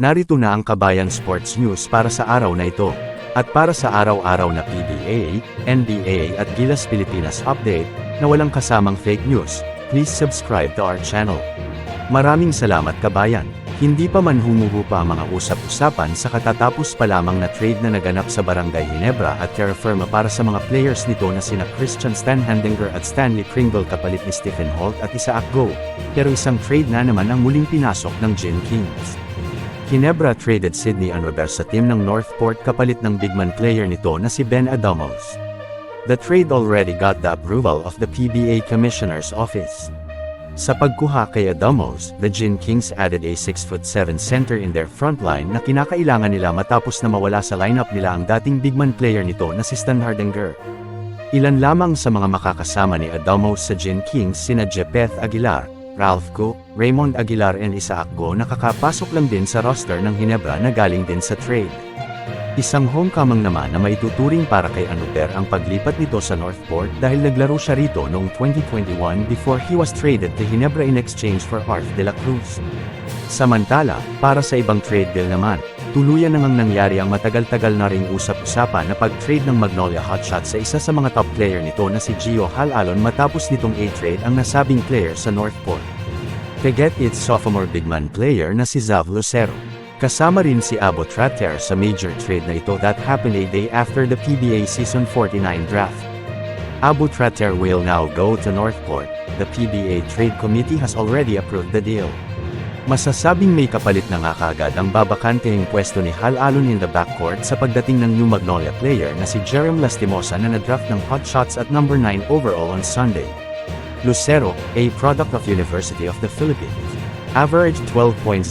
Narito na ang Kabayan Sports News para sa araw na ito. At para sa araw-araw na PBA, NBA at Gilas Pilipinas update, na walang kasamang fake news, please subscribe to our channel. Maraming salamat kabayan. Hindi pa man humuhupa ang mga usap-usapan sa katatapos pa lamang na trade na naganap sa Barangay Ginebra at Terra Firma para sa mga players nito na sina Christian Stanhandinger at Stanley Kringle kapalit ni Stephen Holt at Isaac Go. Pero isang trade na naman ang muling pinasok ng Gin Kings. Ginebra traded Sydney Anover sa team ng Northport kapalit ng bigman player nito na si Ben Adamos. The trade already got the approval of the PBA Commissioner's Office. Sa pagkuha kay Adamos, the Gin Kings added a 6'7 center in their front line na kinakailangan nila matapos na mawala sa lineup nila ang dating bigman player nito na si Stan Hardinger. Ilan lamang sa mga makakasama ni Adamos sa Gin Kings sina Jepeth Aguilar, Ralph Cook, Raymond Aguilar and Isaac Go nakakapasok lang din sa roster ng Hinebra na galing din sa trade. Isang homecoming naman na maituturing para kay Anuter ang paglipat nito sa Northport dahil naglaro siya rito noong 2021 before he was traded to Hinebra in exchange for Arth de la Cruz. Samantala, para sa ibang trade deal naman, tuluyan na ngang nangyari ang matagal-tagal na ring usap-usapan na pag-trade ng Magnolia Hotshots sa isa sa mga top player nito na si Gio Halalon matapos nitong A-trade ang nasabing player sa Northport. Forget its sophomore bigman player na si Zav Lucero. Kasama rin si Abo Trater sa major trade na ito that happened a day after the PBA Season 49 draft. Abu Trater will now go to Northport. The PBA Trade Committee has already approved the deal. Masasabing may kapalit na nga kagad ang babakantehing pwesto ni Hal Alon in the backcourt sa pagdating ng New Magnolia player na si Jerem Lastimosa na nadraft ng Hot Shots at number 9 overall on Sunday. Lucero, a product of University of the Philippines, averaged 12.08,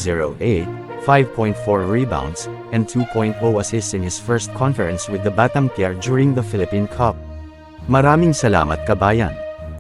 5.4 rebounds, and 2.0 assists in his first conference with the Batang Pier during the Philippine Cup. Maraming salamat kabayan.